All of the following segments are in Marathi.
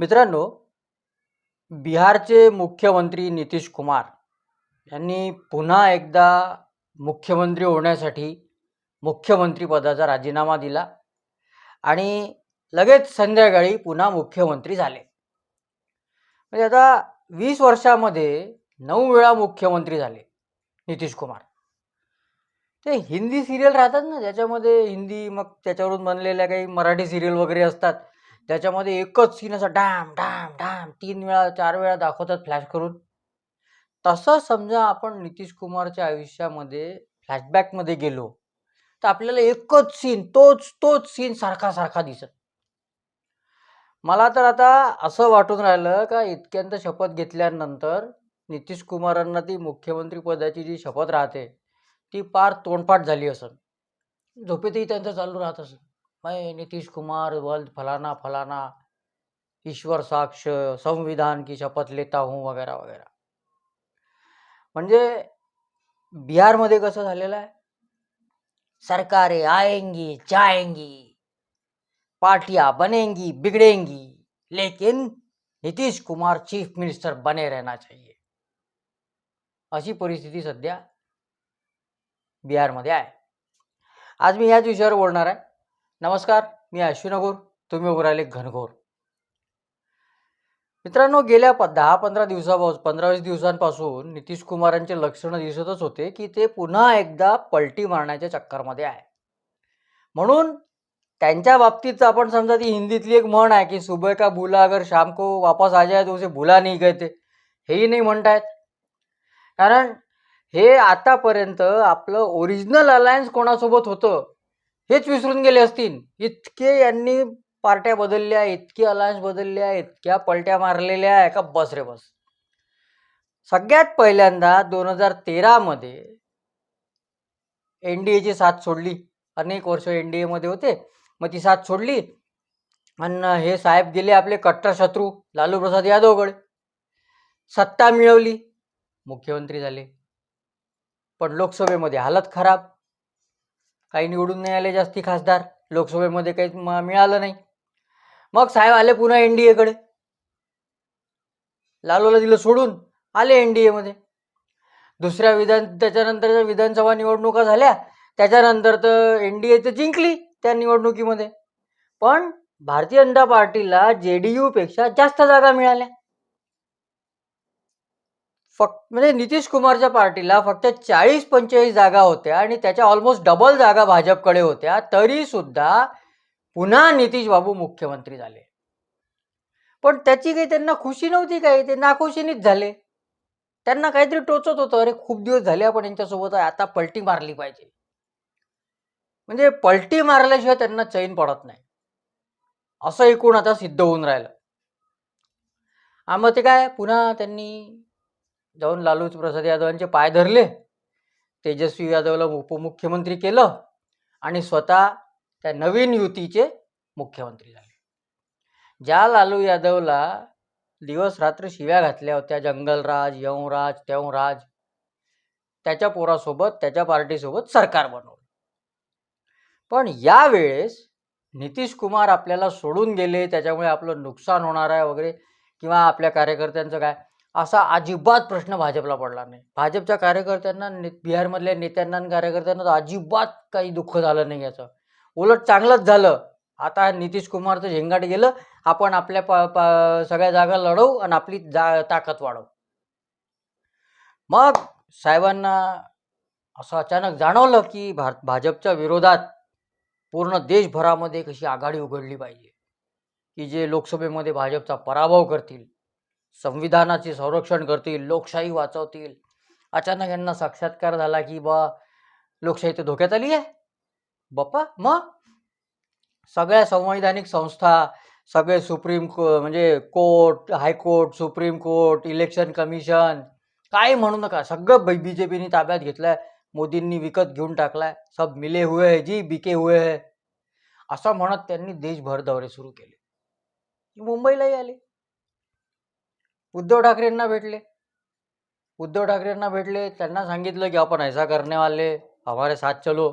मित्रांनो बिहारचे मुख्यमंत्री नितीश कुमार यांनी पुन्हा एकदा मुख्यमंत्री होण्यासाठी मुख्यमंत्रीपदाचा राजीनामा दिला आणि लगेच संध्याकाळी पुन्हा मुख्यमंत्री झाले. म्हणजे आता वीस वर्षामध्ये नऊ वेळा मुख्यमंत्री झाले नितीश कुमार. ते हिंदी सिरियल राहतात ना ज्याच्यामध्ये हिंदी मग त्याच्यावरून बनलेल्या काही मराठी सिरियल वगैरे असतात. त्याच्यामध्ये एकच सीन असा डॅम डॅम डॅम तीन वेळा चार वेळा दाखवतात फ्लॅश करून. तसं समजा आपण नितीश कुमारच्या आयुष्यामध्ये फ्लॅशबॅकमध्ये गेलो तर आपल्याला एकच सीन तोच तोच सीन सारखा सारखा दिसत. मला तर आता असं वाटून राहिलं का इतक्यांत शपथ घेतल्यानंतर नितीश कुमारांना ती मुख्यमंत्री पदाची जी शपथ राहते ती पार तोंडपाठ झाली असेल झोपेतही त्यांचं चालू राहत असेल मैं नीतीश कुमार वल फलाना फलाना ईश्वर साक्ष संविधान की शपथ लेता हूँ वगैरह वगैरह। म्हणजे बिहारमध्ये कसं झालेलं आहे? सरकारे आएंगी जाएंगी पार्टियां बनेंगी बिगड़ेंगी लेकिन नीतीश कुमार चीफ मिनिस्टर बने रहना चाहिए। अशी परिस्थिती सध्या बिहारमध्ये आहे। आज मी ह्याच विषयावर बोलणार आहे। नमस्कार मी अश्विनगोर तुम्ही उभं राहिले घनघोर. मित्रांनो गेल्या प दहा पंधरा दिवसापासून पंधरावीस दिवसांपासून नितीश कुमारांचे लक्षणं दिसतच होते की ते पुन्हा एकदा पलटी मारण्याच्या चक्करमध्ये आहे. म्हणून त्यांच्या बाबतीत आपण समजा ती हिंदीतली एक म्हण आहे की सुबह का भुला अगर शाम को वापस आ जाए तो उसे नाही नहीं ते हेही नाही म्हणतायत. कारण हे आतापर्यंत आपलं ओरिजिनल अलायन्स कोणासोबत होतं? हेच विसरून गेले असतील. इतके यांनी पार्ट्या बदलल्या इतके अलायन्स बदलल्या इतक्या पलट्या मारलेल्या आहे का बस रे बस. सगळ्यात पहिल्यांदा दोन हजार तेरामध्ये एन डी एची साथ सोडली. अनेक वर्ष एन डी एमध्ये होते. मग ती साथ सोडली आणि हे साहेब गेले आपले कट्टर शत्रू लालू प्रसाद यादवकडे सत्ता मिळवली. मुख्यमंत्री झाले. पण लोकसभेमध्ये हालत खराब. काही निवडून नाही आले जास्ती खासदार. लोकसभेमध्ये काही म- मिळालं नाही. मग साहेब आले पुन्हा एन डी एकडे लालूला दिलं सोडून आले एन डी एमध्ये दुसऱ्या विधान त्याच्यानंतरच्या विधानसभा निवडणुका झाल्या त्याच्यानंतर तर एन डी ए तर जिंकली त्या निवडणुकीमध्ये. पण भारतीय जनता पार्टीला जे डी पेक्षा जास्त जागा मिळाल्या. फक्त म्हणजे नितीश कुमारच्या पार्टीला फक्त चाळीस पंचेचाळीस जागा होत्या आणि त्याच्या ऑलमोस्ट डबल जागा भाजपकडे होत्या तरी सुद्धा पुन्हा नितीश बाबू मुख्यमंत्री झाले. पण त्याची काही त्यांना खुशी नव्हती काही ते नाखुशीनीच झाले. त्यांना काहीतरी टोचत होतं अरे खूप दिवस झाले आपण यांच्यासोबत आता पलटी मारली पाहिजे. म्हणजे पलटी मारल्याशिवाय त्यांना चैन पडत नाही. असं एकूण आता सिद्ध होऊन राहिलं. हा मग ते काय पुन्हा त्यांनी जाऊन लालू प्रसाद यादवांचे पाय धरले. तेजस्वी यादवला उपमुख्यमंत्री केलं आणि स्वतः त्या नवीन युतीचे मुख्यमंत्री झाले. ज्या लालू यादवला दिवस रात्र शिव्या घातल्या होत्या जंगलराज यवराज तेवराज त्याच्या पोरासोबत त्याच्या पार्टीसोबत सरकार बनवलं. पण यावेळेस नितीश कुमार आपल्याला सोडून गेले त्याच्यामुळे आपलं नुकसान होणार आहे वगैरे किंवा आपल्या कार्यकर्त्यांचं काय? असा अजिबात प्रश्न भाजपला पडला नाही. भाजपच्या कार्यकर्त्यांना ने बिहारमधल्या नेत्यांना आणि कार्यकर्त्यांना तर अजिबात काही दुःख झालं नाही याचं. उलट चांगलंच झालं. आता नितीश कुमारचं झेंगाट गेलं आपण आपल्या प प- सगळ्या जागा लढवू आणि आपली जा ताकद वाढवू. मग साहेबांना असं अचानक जाणवलं की भार भाजपच्या विरोधात पूर्ण देशभरामध्ये कशी आघाडी उघडली पाहिजे. की जे लोकसभेमध्ये भाजपचा पराभव करतील संविधानाचे संरक्षण करतील लोकशाही वाचवतील. अचानक यांना साक्षात्कार झाला की बा लोकशाही तर धोक्यात आली आहे? बाप्पा मग? सगळ्या संवैधानिक संस्था सगळे सुप्रीम को म्हणजे court high court supreme court election commission काय म्हणू नका सगळं बी जे पीने ताब्यात घेतलंय मोदींनी विकत घेऊन टाकलाय सब मिले हुए है जी बिके हुए है. असं म्हणत त्यांनी देशभर दौरे सुरू केले. मुंबईलाही आले. उद्धव ठाकरेंना भेटले. उद्धव ठाकरेंना भेटले. त्यांना सांगितलं की आपण ऐसा करने वाले हमारे साथ चलो.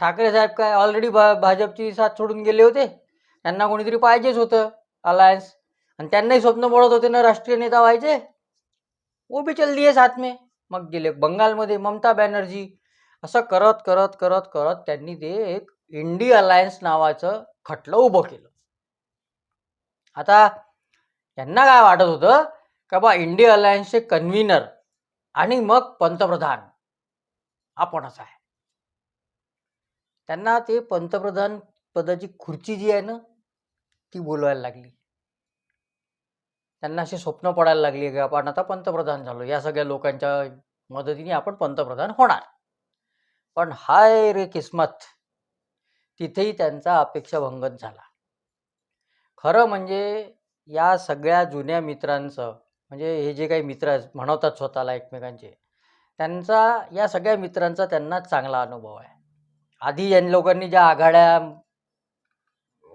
ठाकरे साहेब काय ऑलरेडी भा भाजपची साथ सोडून गेले होते? त्यांना कोणीतरी पाहिजेच होतं अलायन्स आणि त्यांनाही स्वप्न पडत होते ना राष्ट्रीय नेता व्हायचे? वो भी चल दिये साथ में. मग गेले बंगालमध्ये ममता बॅनर्जी. असं करत करत करत करत त्यांनी ते एक इंडी अलायन्स नावाचं खटलं उभं केलं. आता यांना काय वाटत होतं? का बा इंडिया अलायन्सचे कन्व्हिनर आणि मग पंतप्रधान? आपणच आहे. त्यांना ते पंतप्रधान पदाची खुर्ची जी आहे ना ती बोलवायला लागली. त्यांना अशी स्वप्न पडायला लागली की आपण आता पंतप्रधान झालो. या सगळ्या लोकांच्या मदतीने आपण पंतप्रधान होणार. पण हाय रे किस्मत तिथेही त्यांचा अपेक्षाभंगच झाला. खरं म्हणजे या सगळ्या जुन्या मित्रांचं म्हणजे हे जे काही मित्र म्हणवतात स्वतःला एकमेकांचे त्यांचा या सगळ्या मित्रांचा त्यांना चांगला अनुभव आहे. आधी या लोकांनी ज्या आघाड्या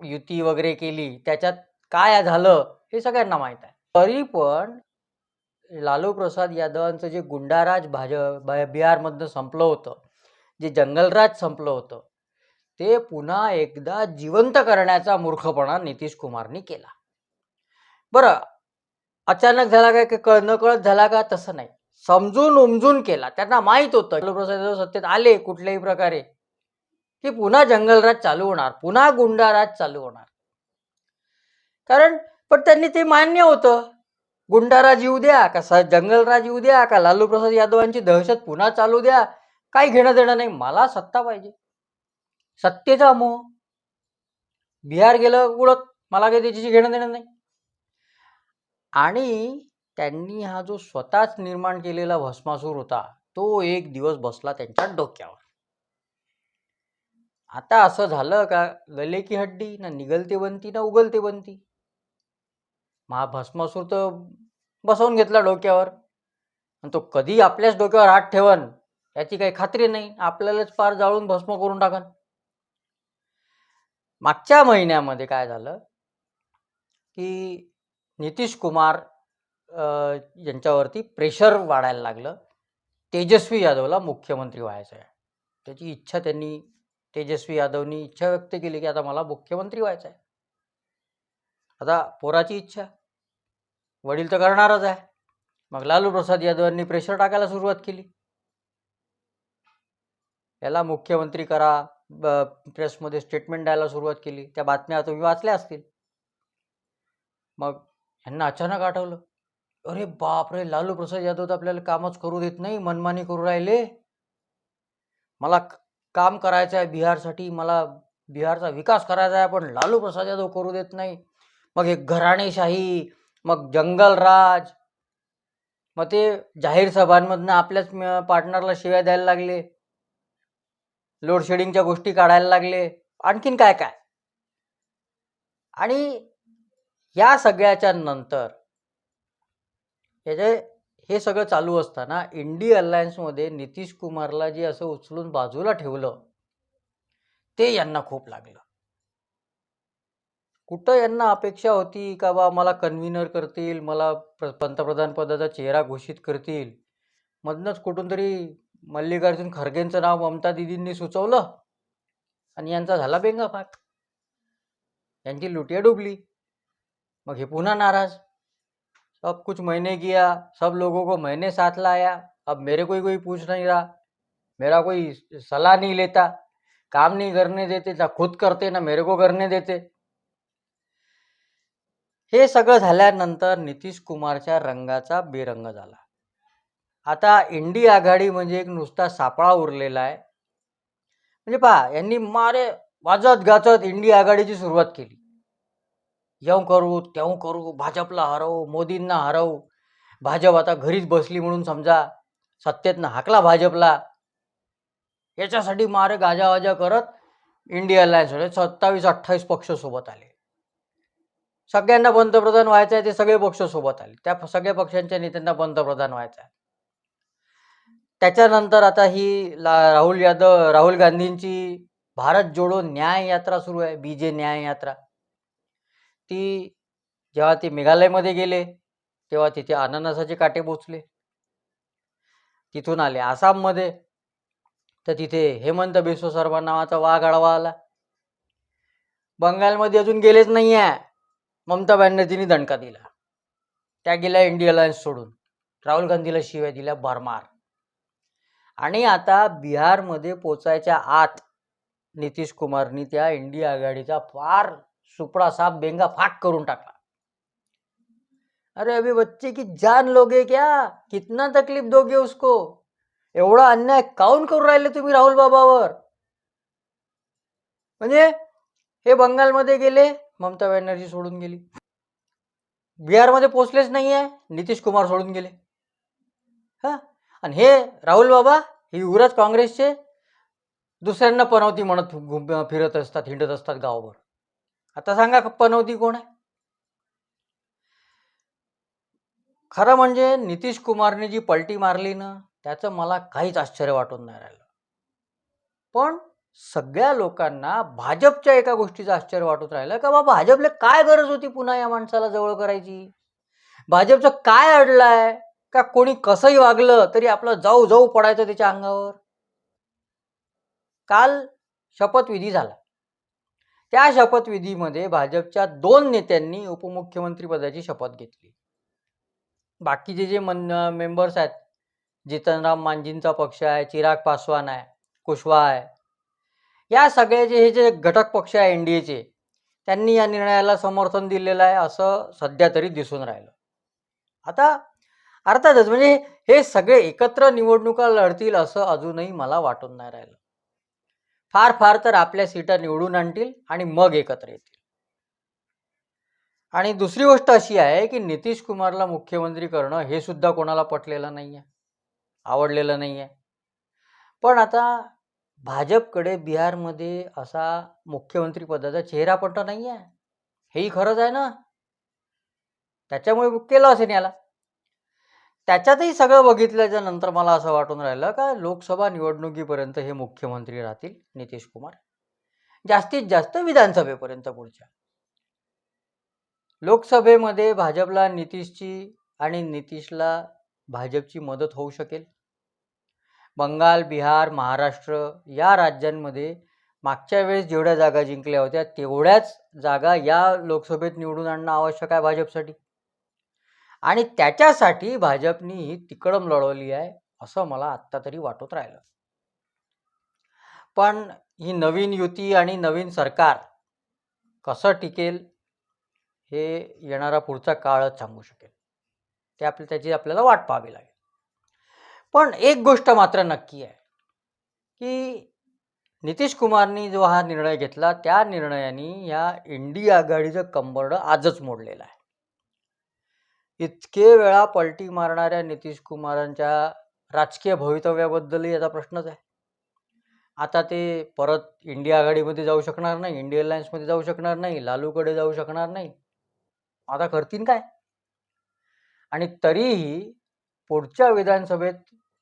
युती वगैरे केली त्याच्यात काय झालं हे सगळ्यांना माहीत आहे. तरी पण लालू प्रसाद यादवांचं जे गुंडाराज भाजप बिहारमधनं संपलं होतं जे जंगलराज संपलं होतं ते पुन्हा एकदा जिवंत करण्याचा मूर्खपणा नितीश कुमारनी केला. बरं अचानक झाला काय की कळ न कळत झाला का? तसं नाही. समजून उमजून केला. त्यांना माहीत होतं. प्रसाद यादव सत्तेत आले कुठल्याही प्रकारे. की पुन्हा जंगलराज चालू होणार. पुन्हा गुंडाराज चालू होणार. कारण पण त्यांनी ते मान्य होतं. गुंडाराज येऊ द्या का स जंगलराज येऊ द्या का लालू प्रसाद यादवांची दहशत पुन्हा चालू द्या. काही घेणं देणं नाही. मला सत्ता पाहिजे. सत्तेचा मोह. बिहार गेलं उडत मला काही त्याच्याशी घेणं देणं नाही. आणि त्यांनी हा जो स्वतःच निर्माण केलेला भस्मासूर होता तो एक दिवस बसला त्यांच्या डोक्यावर. आता असं झालं का गले की हड्डी ना निगलते बनती ना उगलते बनती? महा भस्मासूर तर बसवून घेतला डोक्यावर. आणि तो कधी आपल्याच डोक्यावर हात ठेवन याची काही खात्री नाही. आपल्यालाच पार जाळून भस्म करून टाकन. मागच्या महिन्यामध्ये काय झालं की नितीश कुमार यांच्यावरती प्रेशर वाढायला लागलं. तेजस्वी यादवला मुख्यमंत्री व्हायचं आहे त्याची इच्छा त्यांनी तेजस्वी यादवनी इच्छा व्यक्त केली की आता मला मुख्यमंत्री व्हायचं आहे आता पोराची इच्छा. वडील तर करणारच आहे. मग लालू प्रसाद यादवांनी प्रेशर टाकायला सुरुवात केली. याला मुख्यमंत्री करा ब- प्रेसमध्ये स्टेटमेंट द्यायला सुरुवात केली. त्या बातम्या तुम्ही वाचल्या असतील. मग ह्यांना अचानक आठवलं. अरे बापरे लालू प्रसाद यादव तर आपल्याला कामच करू देत नाही मनमानी करू राहिले. मला काम करायचं आहे बिहारसाठी मला बिहारचा विकास करायचा आहे पण लालू प्रसाद यादव करू देत नाही. मग हे घराणेशाही मग जंगलराज मग ते जाहीर सभांमधनं आपल्याच पार्टनरला शिव्या द्यायला लागले. लोडशेडिंगच्या गोष्टी काढायला लागले. आणखीन काय काय आणि या सगळ्याच्या नंतर याचे हे सगळं चालू असताना इंडी अलायन्समध्ये नितीश कुमारला जे असं उचलून बाजूला ठेवलं ते यांना खूप लागलं. कुठं यांना अपेक्षा होती का बा मला कन्व्हिनर करतील मला पंतप्रधान पदाचा चेहरा घोषित करतील? मधनंच कुठून तरी मल्लिकार्जुन खरगेंचं नाव ममता दिदींनी सुचवलं आणि यांचा झाला बेंगाफाट. यांची लुटिया डुबली. मग हे पुन्हा नाराज. सब कुछ मैंने किया सब लोगों को मैंने साथ लाया. अब मेरे को ही कोई पूछ नहीं रहा मेरा कोई सलाह नहीं लेता काम नहीं करने देते ना खुद करते ना मेरे को करने देते. हे सगळं झाल्यानंतर नितीश कुमारच्या रंगाचा बेरंग झाला. आता इंडी आघाडी म्हणजे एक नुसता सापळा उरलेला आहे. म्हणजे पहा यांनी मारे वाजत गाजत इंडी आघाडीची सुरुवात केली. येऊ करू तेऊ करू भाजपला हरवू मोदींना हरवू. भाजप आता घरीच बसली म्हणून समजा सत्तेतनं हाकला भाजपला. याच्यासाठी मारे गाजावाजा करत इंडिया अलायन्समध्ये सत्तावीस अठ्ठावीस पक्ष सोबत आले. सगळ्यांना पंतप्रधान व्हायचं आहे ते सगळे पक्ष सोबत आले. त्या सगळ्या पक्षांच्या नेत्यांना पंतप्रधान व्हायचं आहे त्याच्यानंतर आता ही ला राहुल यादव राहुल गांधींची भारत जोडो न्याय यात्रा सुरू आहे बी जे न्याय यात्रा. ती जेव्हा ते मेघालयमध्ये गेले तेव्हा तिथे अननसाचे काटे बोचले तिथून आले आसाममध्ये. तर तिथे हेमंत बिस्व शर्मा नावाचा वाघ आडवा आला. बंगालमध्ये अजून गेलेच नाही आहे ममता बॅनर्जींनी दणका दिला. त्या गेल्या इंडिया अलायन्स सोडून. राहुल गांधीला शिव्या दिल्या भरमार. आणि आता बिहारमध्ये पोचायच्या आत नितीश कुमारनी त्या इंडिया आघाडीचा फार सुपडा साहब बेंगा फाक करून टाकला. अरे अभी बच्चे की जान लोगे क्या? कितना तकलीफ दोगे उसको? एवढा अन्याय काऊन करून राहिले तुम्ही राहुल बाबावर? म्हणजे हे बंगालमध्ये गेले ममता बॅनर्जी सोडून गेली. बिहारमध्ये पोचलेच नाही आहे नितीश कुमार सोडून गेले. हा? आणि हे राहुल बाबा हे युवराज काँग्रेसचे दुसऱ्यांना पनवती म्हणत घुम फिरत असतात हिंडत असतात गावभर आता सांगा पनौती कोण आहे? खरं म्हणजे नितीश कुमारने जी पलटी मारली ना त्याचं मला काहीच आश्चर्य वाटून नाही राहिलं. पण सगळ्या लोकांना भाजपच्या एका गोष्टीचं आश्चर्य वाटून राहिलं का बाबा भाजपला काय गरज होती पुन्हा या माणसाला जवळ करायची? भाजपचं काय अडलंय? का कोणी कसंही वागलं तरी आपलं जाऊ जाऊ पडायचं त्याच्या अंगावर? काल शपथविधी झाला. त्या शपथविधीमध्ये भाजपच्या दोन नेत्यांनी उपमुख्यमंत्री पदाची शपथ घेतली. बाकीचे जे मन मेंबर्स आहेत जितनराम मांझींचा पक्ष आहे चिराग पासवान आहे कुशवा आहे या सगळ्याचे हे जे घटक पक्ष आहे एन डी एचे त्यांनी या निर्णयाला समर्थन दिलेलं आहे असं सध्या तरी दिसून राहिलं. आता अर्थातच म्हणजे हे सगळे एकत्र निवडणुका लढतील असं अजूनही मला वाटून नाही राहिलं. फार फार तर आपल्या सीटा निवडून आणतील आणि मग एकत्र येतील. आणि दुसरी गोष्ट अशी आहे की नितीश कुमारला मुख्यमंत्री करणं हे सुद्धा कोणाला पटलेलं नाही आहे आवडलेलं नाही आहे पण आता भाजपकडे बिहारमध्ये असा मुख्यमंत्री पदाचा चेहरा पण नाही आहे हेही खरंच आहे ना? त्याच्यामुळे केलं असेल याला. त्याच्यातही सगळं बघितल्याच्या नंतर मला असं वाटून राहिलं का लोकसभा निवडणुकीपर्यंत हे मुख्यमंत्री राहतील नितीश कुमार? जास्तीत जास्त विधानसभेपर्यंत पुढच्या. लोकसभेमध्ये भाजपला नितीशची आणि नितीशला भाजपची मदत होऊ शकेल? बंगाल बिहार महाराष्ट्र या राज्यांमध्ये मागच्या वेळेस जेवढ्या जागा जिंकल्या होत्या तेवढ्याच जागा या लोकसभेत निवडून आणणं आवश्यक आहे भाजपसाठी. आणि त्याच्यासाठी भाजपनी ही तिकडम लढवली आहे असं मला आत्ता तरी वाटत राहिलं. पण ही नवीन युती आणि नवीन सरकार कसं टिकेल हे येणारा पुढचा काळच सांगू शकेल. ते आपल्या त्याची आपल्याला वाट पाहावी लागेल. पण एक गोष्ट मात्र नक्की आहे की नितीश कुमारनी जो हा निर्णय घेतला त्या निर्णयाने ह्या इंडिया आघाडीचं कंबरडं आजच मोडलेलं आहे. इतके वेळा पलटी मारणाऱ्या नितीश कुमारांच्या राजकीय भवितव्याबद्दलही याचा प्रश्नच आहे. आता ते परत इंडिया आघाडीमध्ये जाऊ शकणार नाही इंडिया अलायन्समध्ये जाऊ शकणार नाही लालूकडे जाऊ शकणार नाही. आता करतील काय? आणि तरीही पुढच्या विधानसभेत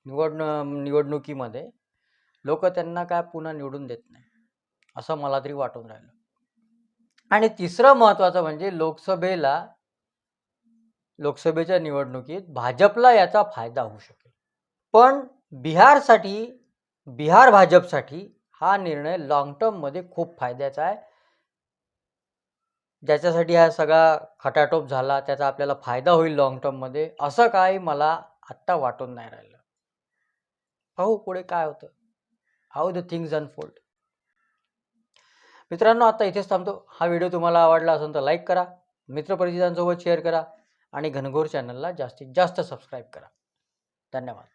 निवडण निवडणुकीमध्ये लोक त्यांना काय पुन्हा निवडून देत नाही असं मला तरी वाटून राहिलं. आणि तिसरं महत्त्वाचं म्हणजे लोकसभेला लोकसभेच्या निवडणुकीत भाजपला याचा फायदा होऊ शकेल. पण बिहारसाठी बिहार भाजपसाठी हा निर्णय लॉंग टर्ममध्ये खूप फायद्याचा आहे. ज्याच्यासाठी हा सगळा खटाटोप झाला त्याचा आपल्याला फायदा होईल लॉंग टर्ममध्ये असं काही मला आत्ता वाटून नाही राहिलं. पाहू पुढे काय होतं? हाऊ द थिंग्स अनफोल्ड मित्रांनो आता इथेच थांबतो. हा व्हिडिओ तुम्हाला आवडला असेल तर लाईक करा. मित्रपरिचितांसोबत शेअर करा. आणि घनघोर चॅनलला जास्तीत जास्त सबस्क्राईब करा. धन्यवाद.